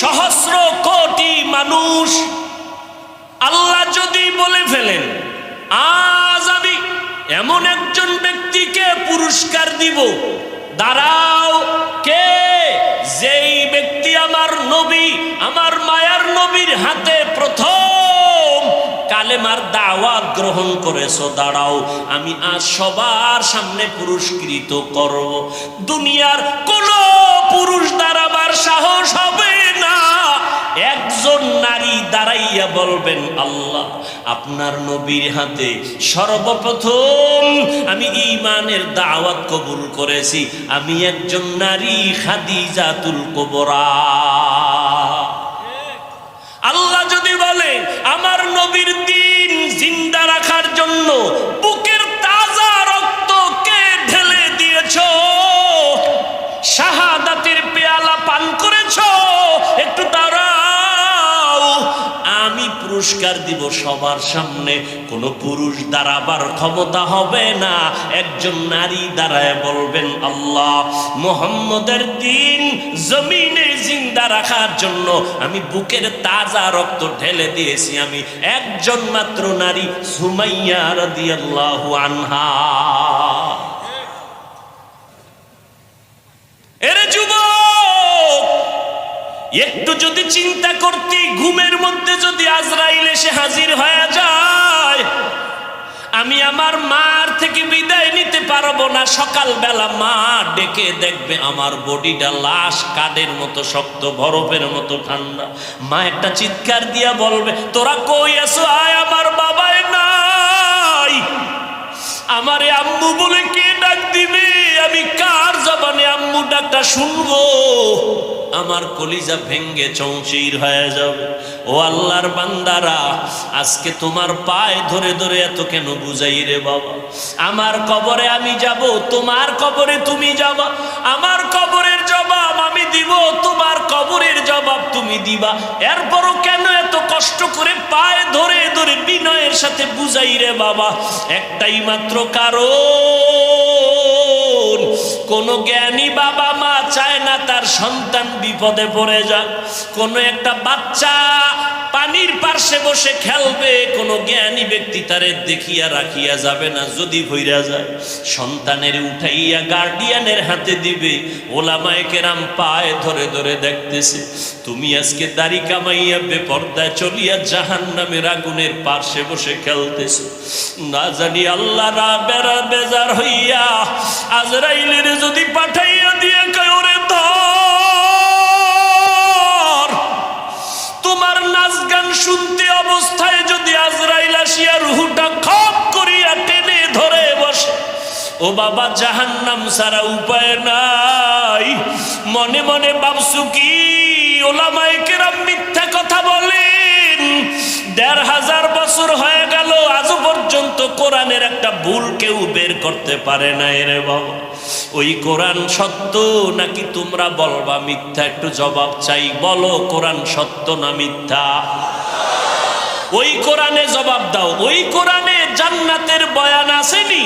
সহস্র কোটি মানুষ। আল্লাহ যদি বলে ফেলেন, আজ আমি এমন একজন ব্যক্তিকে পুরস্কার দিব, দাঁড়াও, কে? যেই ব্যক্তি আমার নবী, আমার মায়ার নবীর হাতে প্রথম কালেমার দাওয়াত গ্রহণ করেছ, দাঁড়াও, আমি আজ সবার সামনে পুরস্কৃত করব। দুনিয়ার কোন দাঁড়াইয়া বলবেন, আল্লাহ, আপনার নবীর হাতে সর্বপ্রথম আমি ইমানের দাওয়াত কবুল করেছি। আমি একজন নারী খাদিজাতুল কোবরা। আল্লাহ যদি বলে, আমার নবীর দিন জিন্দা রাখার জন্য বুকের তাজা রক্ত কে ঢেলে দিয়েছ? শাহাদাতের পেয়ালা পান করেছ? একটু পুরস্কার দিব সবার সামনে। কোনো পুরুষ দাঁড়াবার ক্ষমতা হবে না। একজন নারী দাঁড়ায় বলবেন, আল্লাহ, মোহাম্মদের দিন জমিনে জিন্দা রাখার জন্য আমি বুকের তাজা রক্ত ঢেলে দিয়েছি। আমি একজন মাত্র নারী সুমাইয়া রাদিয়াল্লাহু আনহা। এরে যুবক একটু যদি চিন্তা করতি, ঘুমের মধ্যে যদি আজরাইল এসে হাজির হয়ে যায়, আমি আমার মার থেকে বিদায় নিতে পারব না। সকালবেলা মা ডেকে দেখবে আমার বডিটা লাশ, কাদের মতো শক্ত, বরফের মতো ঠান্ডা। মা একটা চিৎকার দিয়া বলবে, তোরা কই আছো? আয় আমার বাবায় নাই। আমারে আম্মু বলে কে ডাক দিবে? আমি কার জবানে আম্মু ডাকটা শুনব? আমার কলিজা ভেঙ্গে চৌচির হয়ে যাবে। ও আল্লাহর বান্দারা, আজকে তোমার পায়ে ধরে ধরে এত কেন বুঝাই রে বাবা? আমার কবরে আমি যাব, তোমার কবরে তুমি যাবা। আমার কবরের জবাব আমি দিব, তোমার কবরের জবাব তুমি দিবা। এরপরও কেন এত কষ্ট করে পায়ে ধরে ধরে বিনয়ের সাথে বুঝাই রে বাবা? একটাই মাত্র কারণ, কোন জ্ঞানী বাবা চায় না তার সন্তান বিপদে পড়ে যাক। কোনো একটা বাচ্চা পানির পার্শ্বে বসে খেলবে, কোনো জ্ঞানী ব্যক্তি তারে দেখিয়া রাখিয়া যাবে না, যদি ভইরা যায়। সন্তানের উঠাইয়া গার্ডিয়ানের হাতে দিবে, ওলামায় কেরাম পায়ে ধরে ধরে দেখতেছে, তুমি আজকে দাড়ি কামাইয়া বেপর্দায় চলিয়া জাহান নামের আগুনের পার্শ্বে বসে খেলতেছো। না জানি আল্লাহ রা বেড়া বেজার হইয়া আজরাইলের যদি পাঠাইয়া দিয়ে কয়, ওরে ধর, তোমার গান শুনতে অবস্থায় যদি আজরাইল আসিয়া রুহুটা খপ করিয়া টেনে ধরে বসে, ও বাবা, জাহান্নাম সারা উপায় নাই। মনে মনে ভাবছু কি? ওলামায়ে কেরাম মিথ্যা কথা বলেন। দেড় হাজার বছর হয়ে গেল, আজও পর্যন্ত কোরআনের একটা ভুল কেউ বের করতে পারে না রে বাবা। ওই কোরআন সত্য নাকি তোমরা বলবা মিথ্যা? একটু জবাব চাই। বলো, কোরআন সত্য না মিথ্যা? ওই কোরআনে জবাব দাও। ওই কোরআনে জান্নাতের বয়ান আসেনি?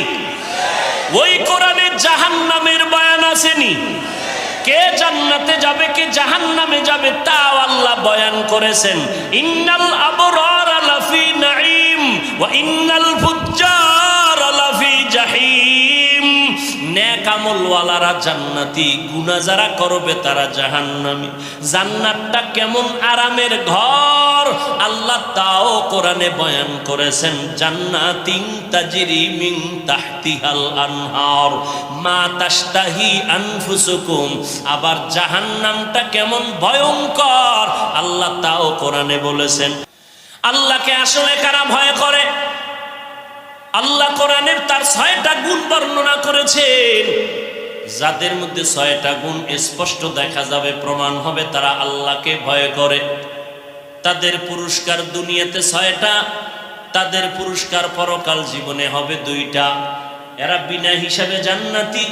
ওই কোরআনে জাহান্নামের বয়ান আসেনি? কে জান্নাতে যাবে, কে জাহান্নামে যাবে, তাও আল্লাহ বয়ান করেছেন। ইন্নাল আবরার লাফি নাঈম, ওয়া ইন্নাল ফুজ্জার লাফি জাহিম। নেক আমলওয়ালারা জান্নাতি গুনাহ যারা করবে তারা জাহান্নামী। জান্নাতটা কেমন আরামের ঘর? আল্লাহ তাও কোরআনে বয়ান করেছেন জান্নাতিন তাজরি মিন তাহতিহাল আনহার, মা তাশতাহি আনফুসুকুম। আবার জাহান্নামটা কেমন ভয়ঙ্কর, আল্লাহ তাও কোরআনে বলেছেন, আল্লাহকে আসলে কারা ভয় করে? আল্লাহ কোরআনের তার ছয়টা গুণ বর্ণনা করেছেন। যাদের মধ্যে ছয়টা গুণ স্পষ্ট দেখা যাবে, প্রমাণ হবে তারা আল্লাহকে ভয় করে। তাদের পুরস্কার দুনিয়াতে ছয়টা, তাদের পুরস্কার পরকাল জীবনে হবে দুইটা। এরা বিনা হিসাবে জান্নাতি,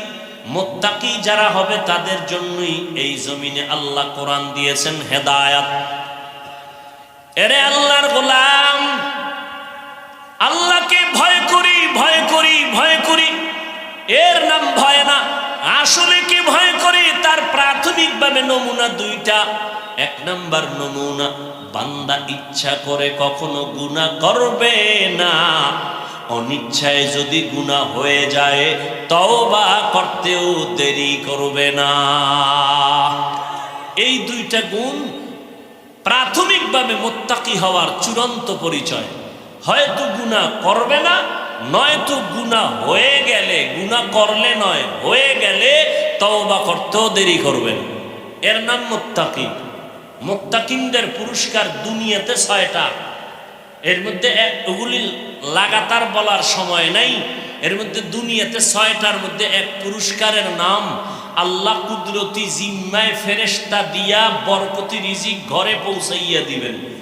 মোত্তাকি যারা হবে তাদের জন্যই এই জমিনে আল্লাহ কোরআন দিয়েছেন হেদায়াত। এরে আল্লাহর গোলাম, আল্লাহকে ভয় করি ভয় করি ভয় করি। এর নাম ভয় না, আসলে কি ভয়? তার প্রাথমিক প্রাথমিকভাবে নমুনা দুইটা। এক নাম্বার নমুনা, বান্দা ইচ্ছা করে কখনো গুণা করবে না। অনিচ্ছায় যদি গুণা হয়ে যায়, তওবা করতেও দেরি করবে না। এই দুইটা গুণ প্রাথমিকভাবে মোত্তাকি হওয়ার চূড়ান্ত পরিচয়। হয়তো গুণা করবে না নয়তো গুণা হয়ে গেলে গুণা করলে নয়, হয়ে গেলে তওবা করতেও দেরি করবেন। এর নাম মোত্তাকি মোত্তাকিনদের পুরস্কার দুনিয়াতে ছয়টা। এর মধ্যে ওগুলি লাগাতার বলার সময় নাই। এর মধ্যে দুনিয়াতে ছয়টার মধ্যে এক পুরস্কারের নাম আল্লাহ কুদরতি জিম্মায় ফেরেশতা দিয়া বরকতি রিজিক ঘরে পৌঁছাইয়া দিবেন।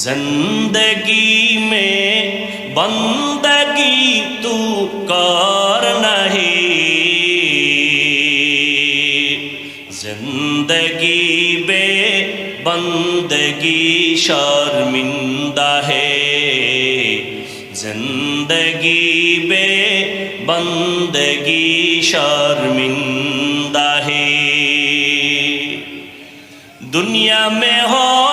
زندگی میں بندگی تو کار نہیں زندگی بے بندگی شرمندہ ہے زندگی بے بندگی شرمندہ ہے دنیا میں ہو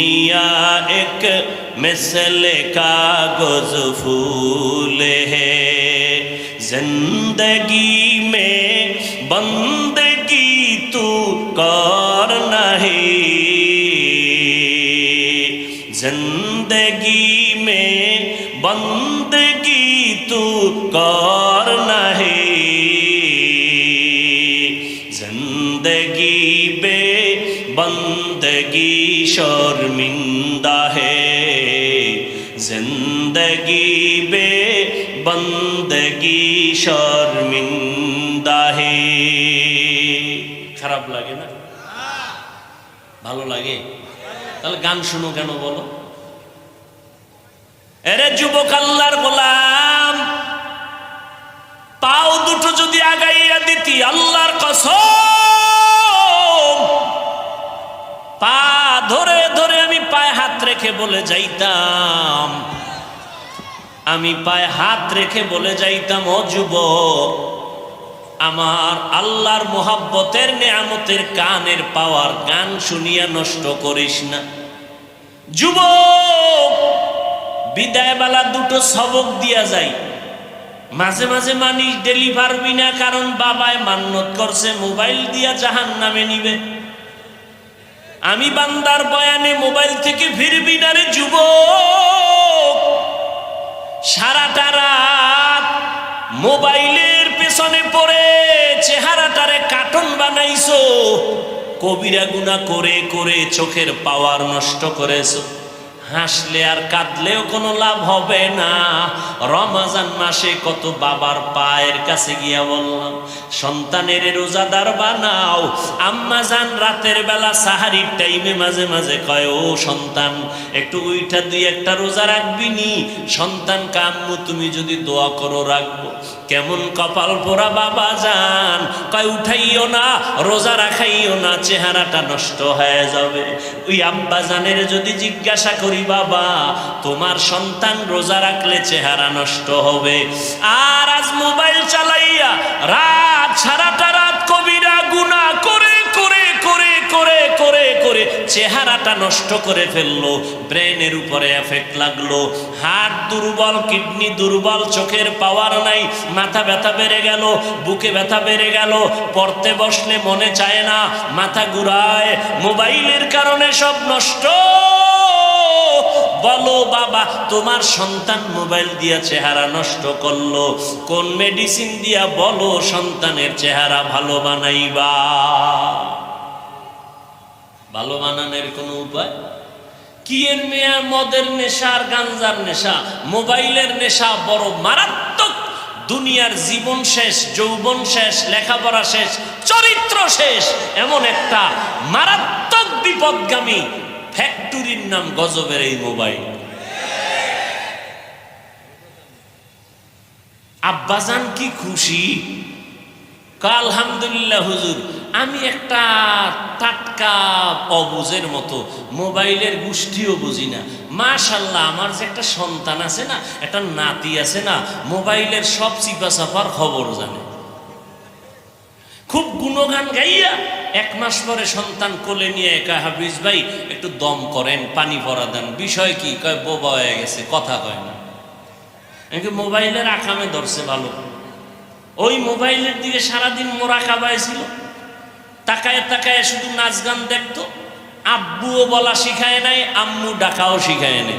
दुनिया एक मिसल का कागज़ फूल है। ज़िंदगी में बंदगी तू कर नहीं। ज़िंदगी में बंदगी तू कर नहीं। ज़िंदगी बे बंदगी शर्मिंदा জিন্দগি বে বন্দগি শর্মিন্দা হে খারাপ লাগে না? ভালো লাগে? তাহলে গান শুনো কেন বলো? এরে যুবক আল্লাহর গোলাম, পাও দুটো যদি আগাইয়া দিতি আল্লাহর কসম। পা ধরে ধরে আমি পায়ে হাত রেখে বলে যাইতাম। আমি পায়ে হাত রেখে বলে যাইতাম, ও যুবক, আমার আল্লাহর মোহাব্বতের নেয়ামতের কানের পাওয়ার গান শুনিয়া নষ্ট করিস না। যুবক, বিদায়বেলা দুটো সবক দিয়া যায় মাঝে মাঝে মানিস ডেলি পারবি না কারণ বাবায় মান্যত করছে, মোবাইল দিয়া জাহান নামে নিবে। আমি বান্দার বয়ানে মোবাইল থেকে ফিরবি না রে যুবক। সারাটা রাত মোবাইলের পেছনে পড়ে, চেহারাটারে কার্টুন বানাইছো, কবিরা গুণা করে করে চোখের পাওয়ার নষ্ট করেছ। হাসলে আর কাঁদলেও কোনো লাভ হবে না। রমাজান মাসে কত বাবার পায়ের কাছে গিয়া বললাম, সন্তানের রোজাদার বানাও। আম্মা যান রাতের বেলা সাহারির টাইমে মাঝে মাঝে কয়, ও সন্তান, একটু উইঠা দুই একটা রোজা রাখবি নি? সন্তান কাম্মু তুমি যদি দোয়া করো রাখব। কেমন কপাল পোড়া বাবা যান কয়, উঠাইও না, রোজা রাখাইও না, চেহারাটা নষ্ট হয়ে যাবে। ওই আব্বা জানের যদি জিজ্ঞাসা করি কই বাবা, তোমার সন্তান রোজা রাখলে চেহারা নষ্ট হবে। আর আজ মোবাইল চালাইয়া রাত সারাটা রাত কবিরা গুণা করে করে করে করে করে করে চেহারাটা নষ্ট করে ফেলল, ব্রেনের উপরে এফেক্ট লাগল। হার্ট দুর্বল, কিডনি দুর্বল, চোখের পাওয়ার নাই, মাথা ব্যথা বেড়ে গেল, বুকে ব্যথা বেড়ে গেল, পড়তে বসলে মনে চায় না, মাথা ঘুরায়, মোবাইলের কারণে সব নষ্ট। বাবা, তোমার সন্তান মোবাইল দিয়া চেহারা নষ্ট করল। কোন মেডিসিন দিয়া বলো, সন্তানের চেহারা ভালো বানাইবা। ভালো বানানোর কোনো উপায়? কি এর মেয়া, মদের নেশা আর গাঞ্জার নেশা? মোবাইলের নেশা বড় মারাত্মক। দুনিয়ার জীবন শেষ, যৌবন শেষ, লেখাপড়া শেষ, চরিত্র শেষ, এমন একটা মারাত্মক বিপদগামী ফ্যাক্টরির নাম গজবের এই মোবাইল। আব্বাজান কি খুশি? আলহামদুলিল্লাহ, হুজুর, আমি একটা টাটকা অবুজের মতো, মোবাইলের গোষ্ঠীও বুঝি না। মাশাল্লাহ, আমার যে একটা সন্তান আছে না, একটা নাতি আছে না, মোবাইলের সব চিপা চাপার খবর জানে। খুব গুণগান গাইয়া এক মাস পরে সন্তান কোলে নিয়ে একা হাফিজ ভাই, একটু দম করেন, পানি ভরা দেন। বিষয় কি? কয়, বোবা হয়ে গেছে। কথা কয় না। একে মোবাইলের আকামে ধরছে ভালো। ওই মোবাইলের দিকে সারাদিন মোরা কাবায় ছিল। তাকায় তাকায় শুধু নাচ গান দেখতো। আব্বুও বলা শিখায় নাই, আম্মু ডাকাও শিখায় নাই।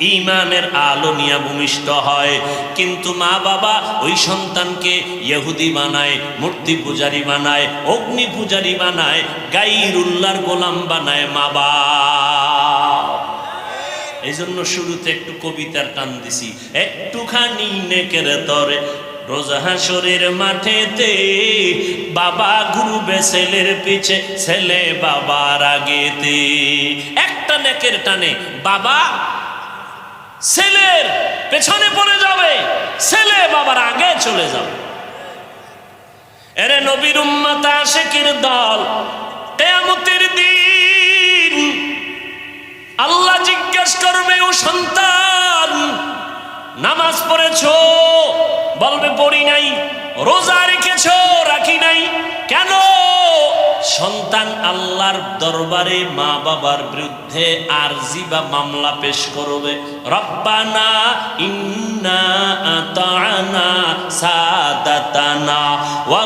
ইমানের আলো নিয়ে ভূমিষ্ঠ হয়। কিন্তু মা বাবা ওই সন্তানকে ইহুদি বানায়, মূর্তি পূজারি বানায়, অগ্নি পূজারি বানায় গাইরুল্লার গোলাম বানায় মা বাপ। এই জন্য শুরুতে একটু কবিতার টান দিছি। একটুখানি নেকের তরে রোজা হাসরের মাঠেতে বাবা ঘুরবে ছেলের পিছে, ছেলে বাবার আগেতে। একটা নেকের টানে বাবা ছেলের পেছনে পড়ে যাবে, ছেলে বাবার আগে চলে যাবে। এরে নবীর উম্মাতা শেখের দল, কেয়ামতের দিন আল্লাহ জিজ্ঞেস করবে, ও সন্তান, নামাজ পড়েছ? বলবে, পড়ি নাই। রোজা রেখেছ, রাখি নাই? কেন? সন্তান আল্লাহর দরবারে মা বাবার বিরুদ্ধে আরজি বা মামলা পেশ করবে। রব্বানা ইন্না আতানা সাদাতানা ওয়া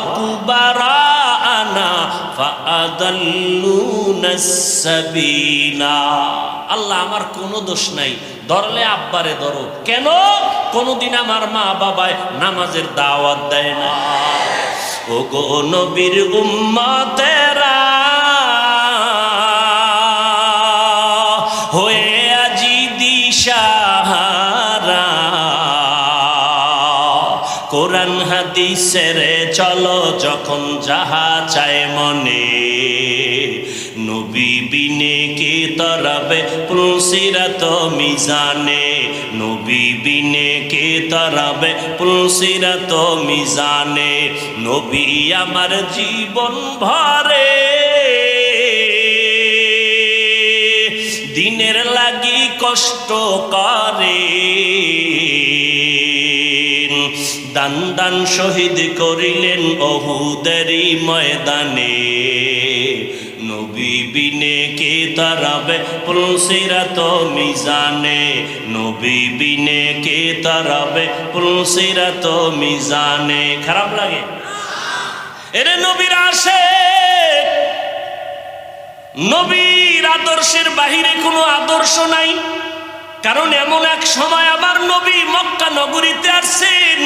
আল্লাহ, আমার কোনো দোষ নাই। ধরলে আব্বারে ধরো। কেন? কোনদিন আমার মা বাবায় নামাজের দাওয়াত দেয় না। ও গো নবীর উম্মতেরা হয়ে কোরআন হাদিসের চলো যখন যাহা চায় মনে। নবী বিনে কে তরবে পুলসিরাত মিজানে। নবী বিনে কে তরবে পুলসিরাত মিজানে। নবী আমার জীবন ভরে দিনের লাগি কষ্ট করে। দান দান শহীদ করিলেন অহুদেরই ময়দানে। নবী বিনে কে তারাবে পুলসিরাত মিজানে। নবী বিনে কে তারাবে পুলসিরাত মিজানে। খারাপ লাগে? এরে নবীর আসে নবীর আদর্শের বাহিরে কোনো আদর্শ নাই। কারণ এমন এক সময় আবার নবী মক্কা নগরীতে আসছেন,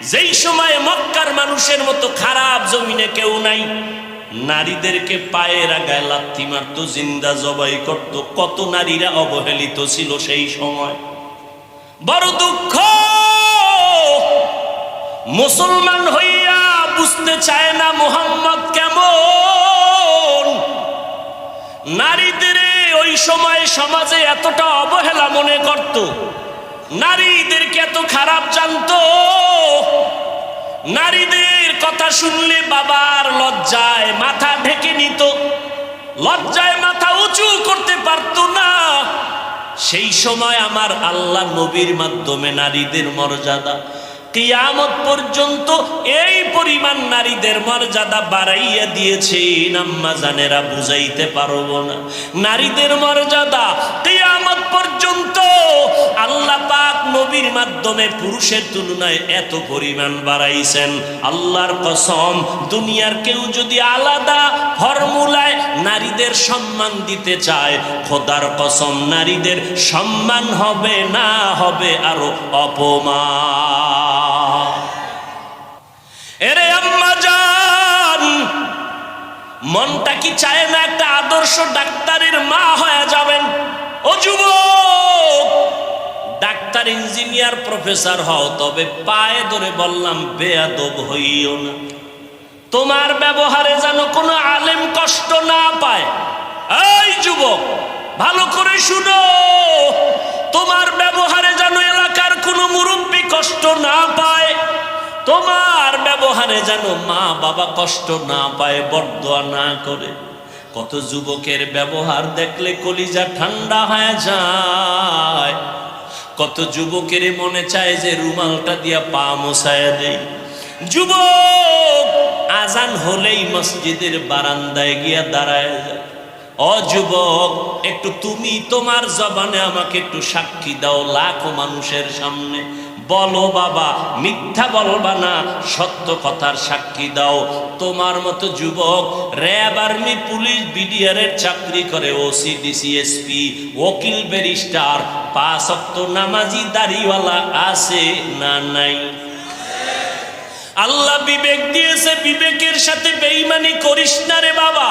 যেই সময়ে মক্কার মানুষের মতো খারাপ জমিনে কেউ নাই। নারীদেরকে পায়ের আগায় লাথি মারতো, জিন্দা জবাই করত, কত নারীরা অবহেলিত ছিল সেই সময়। বড় দুঃখ! মুসলমান হইয়া বুঝতে চায় না মোহাম্মদ কেমন? নারীদের ওই সময় সমাজে এতটা অবহেলা মনে করত। নারীদেরকে এত খারাপ জানতো। নারীদের কথা শুনলে বাবার লজ্জায় মাথা ঢেকে নিত। লজ্জায় মাথা উঁচু করতে পারতো না। সেই সময় আমার আল্লাহ নবীর মাধ্যমে নারীদের মর্যাদা কিয়ামত পর্যন্ত এই পরিমাণ নারীদের মর্যাদা বাড়াইয়া দিয়েছে, নাম্মা জানেরা বুঝাইতে পারব না। নারীদের মর্যাদা কিয়ামত পর্যন্ত আল্লাহ পাক নবীর মাধ্যমে পুরুষের তুলনায় এত পরিমাণ বাড়াইছেন। আল্লাহর কসম, দুনিয়ার কেউ যদি আলাদা ফর্মুলায় নারীদের সম্মান দিতে চায়, খোদার কসম, নারীদের সম্মান হবে না হবে আরও অপমান। এরে আম্মা মনটা কি চায় না একটা আদর্শ ডাক্তারের মা হয়ে যাবেন? ও যুবক ডাক্তার, ইঞ্জিনিয়ার, প্রফেসর হও, তবে পায়ে ধরে বললাম, বেয়াদব হইও না। তোমার ব্যবহারে যেন কোনো আলেম কষ্ট না পায়। এই যুবক, ভালো করে শুনো। তোমার ব্যবহারে যেন এলাকার কোনো মুরব্বী কষ্ট না পায়। তোমার ব্যবহারে যেন মা বাবা কষ্ট না পায়, বরদোয়া না করে। কত যুবকের ব্যবহার দেখলে কলিজা ঠান্ডা হয়ে যায়। কত যুবকের মনে চায় যে রুমালটা দিয়া পা মোছায় দেয় যুবক, আজান হলেই মসজিদের বারান্দায় গিয়া দাঁড়ায় যায়। অযুবক একটু তুমি তোমার জবানে আমাকে একটু সাক্ষী দাও লাখো মানুষের সামনে। বলো বাবা, মিথ্যা বলবা না, সত্য কথার সাক্ষী দাও। তোমার মতো যুবক, র্যাব আর্মি, পুলিশ, বিডিআরের চাকরি করে, ওসি ডিসিএসপি ওকিল ব্যারিস্টার পাঁচ অক্ত নামাজি দাড়িওয়ালা আছে না নাই? আল্লাহ বিবেক দিয়েছে, বিবেকের সাথে বেইমানি করিস না রে বাবা।